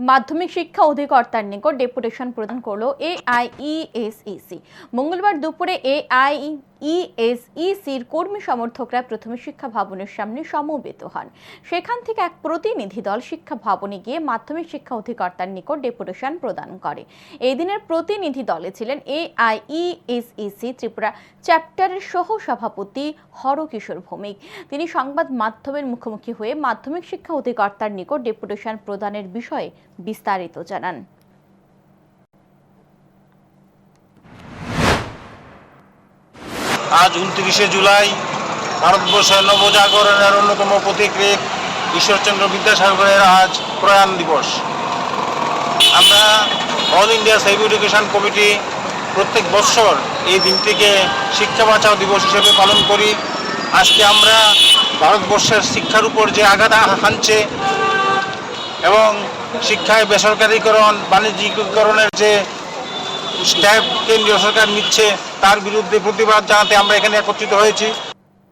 মাধ্যমিক শিক্ষা অধিকর্তার নিকট ডেপুটেশন প্রদান করল এআইইএসইসি মঙ্গলবার দুপুরে এআইইএসইসির কর্মী সমর্থকরা প্রথমে শিক্ষা ভবনের সামনে সমবেত হন। সেখান থেকে এক প্রতিনিধি দল শিক্ষা ভবনে গিয়ে মাধ্যমিক শিক্ষা অধিকর্তার নিকট ডেপুটেশন প্রদান করে। এই দিনের প্রতিনিধি দলে ছিলেন এআইইএসইসি ত্রিপুরা চ্যাপ্টারের সহ সভাপতি হরকিশোর ভৌমিক। তিনি সংবাদ মাধ্যমের মুখোমুখি হয়ে মাধ্যমিক শিক্ষা অধিকর্তার নিকট ডেপুটেশন প্রদানের বিষয়ে বিস্তারিত জানান। আজ উনত্রিশে জুলাই ভারতবর্ষের নবজাগরণের অন্যতম প্রতীকৃত ঈশ্বরচন্দ্র বিদ্যাসাগরের আজ প্রয়াণ দিবস। আমরা All India Save Education Committee প্রত্যেক বৎসর এই দিনটিকে শিক্ষা বাঁচাও দিবস হিসেবে পালন করি। আজকে আমরা ভারতবর্ষের শিক্ষার উপর যে আঘাত হানছে এবং শিক্ষায় বেসরকারীকরণ বাণিজ্যিকীকরণের যে স্ট্যাপ কেন্দ্রীয় সরকার নিচ্ছে তার বিরুদ্ধে প্রতিবাদ জানাতে আমরা এখানে একত্রিত হয়েছি।